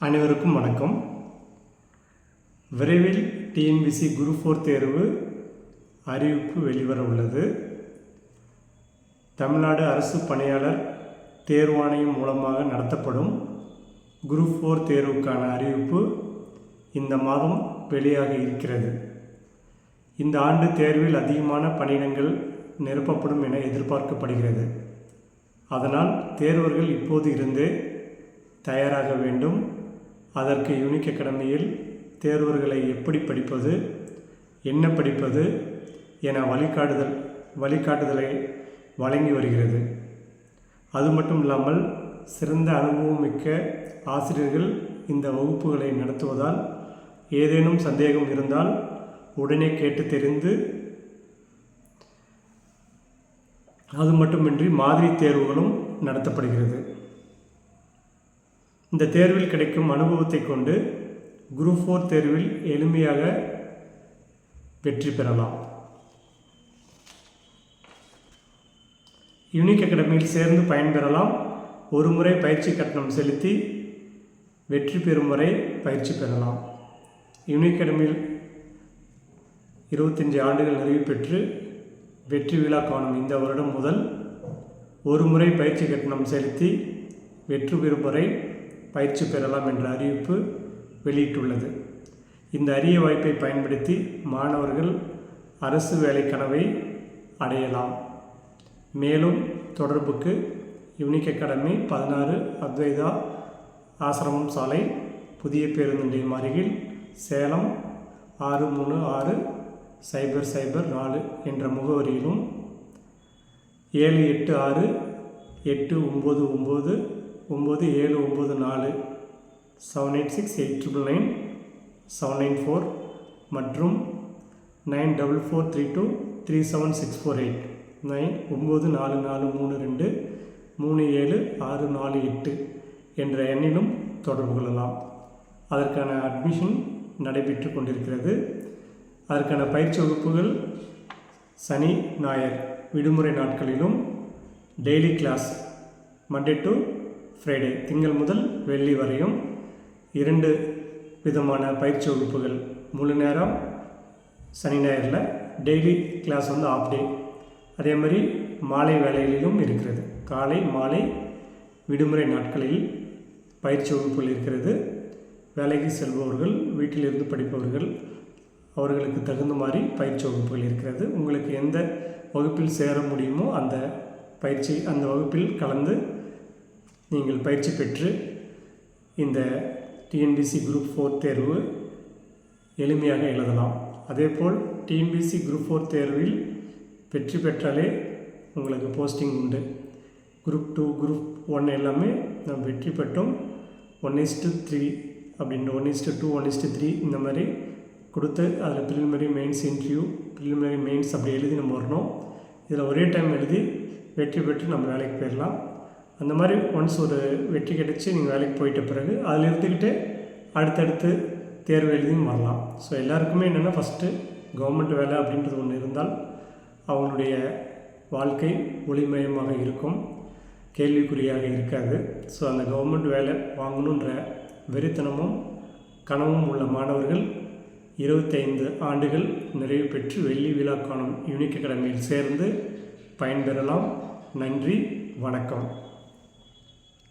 அனைவருக்கும் வணக்கம். விரைவில் டிஎன்பிசி குரு ஃபோர் தேர்வு அறிவிப்பு வெளிவர உள்ளது. தமிழ்நாடு அரசு பணியாளர் தேர்வாணையம் மூலமாக நடத்தப்படும் குரு ஃபோர் தேர்வுக்கான அறிவிப்பு இந்த மாதம் வெளியாக இருக்கிறது. இந்த ஆண்டு தேர்வில் அதிகமான பணியிடங்கள் நிரப்பப்படும் என எதிர்பார்க்கப்படுகிறது. அதனால் தேர்வர்கள் இப்போது இருந்தே தயாராக வேண்டும். அதற்கு யூனிக் அகாடமியில் தேர்வர்களை எப்படி படிப்பது என்ன படிப்பது என வழிகாட்டுதல் வழிகாட்டுதலை வழங்கி வருகிறது. அது மட்டும் இல்லாமல் சிறந்த அனுபவம் மிக்க ஆசிரியர்கள் இந்த வகுப்புகளை நடத்துவதால் ஏதேனும் சந்தேகம் இருந்தால் உடனே கேட்டு தெரிந்து அது மட்டுமின்றி மாதிரி தேர்வுகளும் நடத்தப்படுகிறது. இந்த தேர்வில் கிடைக்கும் அனுபவத்தை கொண்டு குரூப் ஃபோர் தேர்வில் எளிமையாக வெற்றி பெறலாம். யூனிக் அகாடமியில் சேர்ந்து பயன்பெறலாம் ஒரு முறை பயிற்சி கட்டணம் செலுத்தி வெற்றி பெறும் வரை பயிற்சி பெறலாம். யூனிக் அகாடமியில் இருபத்தஞ்சி ஆண்டுகள் நிறைவு பெற்று வெற்றி விழா காணும் இந்த வருடம் முதல் ஒரு முறை பயிற்சி கட்டணம் செலுத்தி வெற்றி பெறும் வரை பயிற்சி பெறலாம் என்ற அறிவிப்பு வெளியிட்டுள்ளது. இந்த அரிய வாய்ப்பை பயன்படுத்தி மாணவர்கள் அரசு வேலை கனவை அடையலாம். மேலும் தொடர்புக்கு யூனிக் அகாடமி பதினாறு அத்வைதா ஆசிரமம் சாலை புதிய பேருந்து நிலையம் அருகில் சேலம் ஆறு மூணு ஆறு சைபர் சைபர் நாலு என்ற முகவரியிலும் ஏழு எட்டு ஆறு எட்டு ஒம்பது ஒம்பது ஒம்பது ஏழு ஒம்பது நாலு seven eight six eight triple nine seven nine four மற்றும் nine double four three two three seven six four eight nine ஒம்பது நாலு நாலு மூணு ரெண்டு மூணு ஏழு ஆறு நாலு எட்டு என்ற எண்ணிலும் தொடர்பு கொள்ளலாம். அதற்கான அட்மிஷன் நடைபெற்று கொண்டிருக்கிறது. அதற்கான பயிற்சி வகுப்புகள் சனி ஞாயிறு விடுமுறை நாட்களிலும் daily class Monday to Friday திங்கள் முதல் வெள்ளி வரையும் இரண்டு விதமான பயிற்சி வகுப்புகள். முழு நேரம் சனி ஞாயிறில் டெய்லி கிளாஸ் வந்து ஆஃப் டே அதே மாதிரி மாலை வேலைகளிலும் இருக்கிறது. காலை மாலை விடுமுறை நாட்களில் பயிற்சி வகுப்புகள் இருக்கிறது. வேலைக்கு செல்பவர்கள் வீட்டிலிருந்து படிப்பவர்கள் அவர்களுக்கு தகுந்த மாதிரி பயிற்சி வகுப்புகள் இருக்கிறது. உங்களுக்கு எந்த வகுப்பில் சேர முடியுமோ அந்த பயிற்சி அந்த வகுப்பில் கலந்து நீங்கள் பயிற்சி பெற்று இந்த டிஎன்பிசி குரூப் ஃபோர் தேர்வு எளிமையாக எழுதலாம். அதேபோல் டிஎன்பிசி குரூப் ஃபோர் தேர்வில் வெற்றி பெற்றாலே உங்களுக்கு போஸ்டிங் உண்டு. குரூப் டூ குரூப் ஒன் எல்லாமே நம்ம வெற்றி பெற்றோம். ஒன் இஸ்டு த்ரீ அப்படின்ற one is to two one is to three இந்த மாதிரி கொடுத்து அதில் preliminary mains interview preliminary mains அப்படி எழுதி நம்ம வரணும். இதில் ஒரே டைம் எழுதி வெற்றி பெற்று நம்ம வேலைக்கு போயிடலாம். அந்த மாதிரி ஒன்ஸ் ஒரு வெற்றி கிடைச்சி நீங்கள் வேலைக்கு போயிட்ட பிறகு அதில் இருந்துக்கிட்டு அடுத்தடுத்து தேர்வு எழுதியும் வரலாம். ஸோ எல்லாருக்குமே என்னென்னா ஃபஸ்ட்டு கவர்மெண்ட் வேலை அப்படின்றது ஒன்று இருந்தால் அவங்களுடைய வாழ்க்கை ஒளிமயமாக இருக்கும். கேள்விக்குறியாக இருக்காது. ஸோ அந்த கவர்மெண்ட் வேலை வாங்கணுன்ற வெறித்தனமும் கனவும் உள்ள மாணவர்கள் இருபத்தைந்து ஆண்டுகள் நிறைவு பெற்று வெள்ளி விழா காணும் யூனிக் அகாடமியில் சேர்ந்து பயன்பெறலாம். நன்றி வணக்கம்.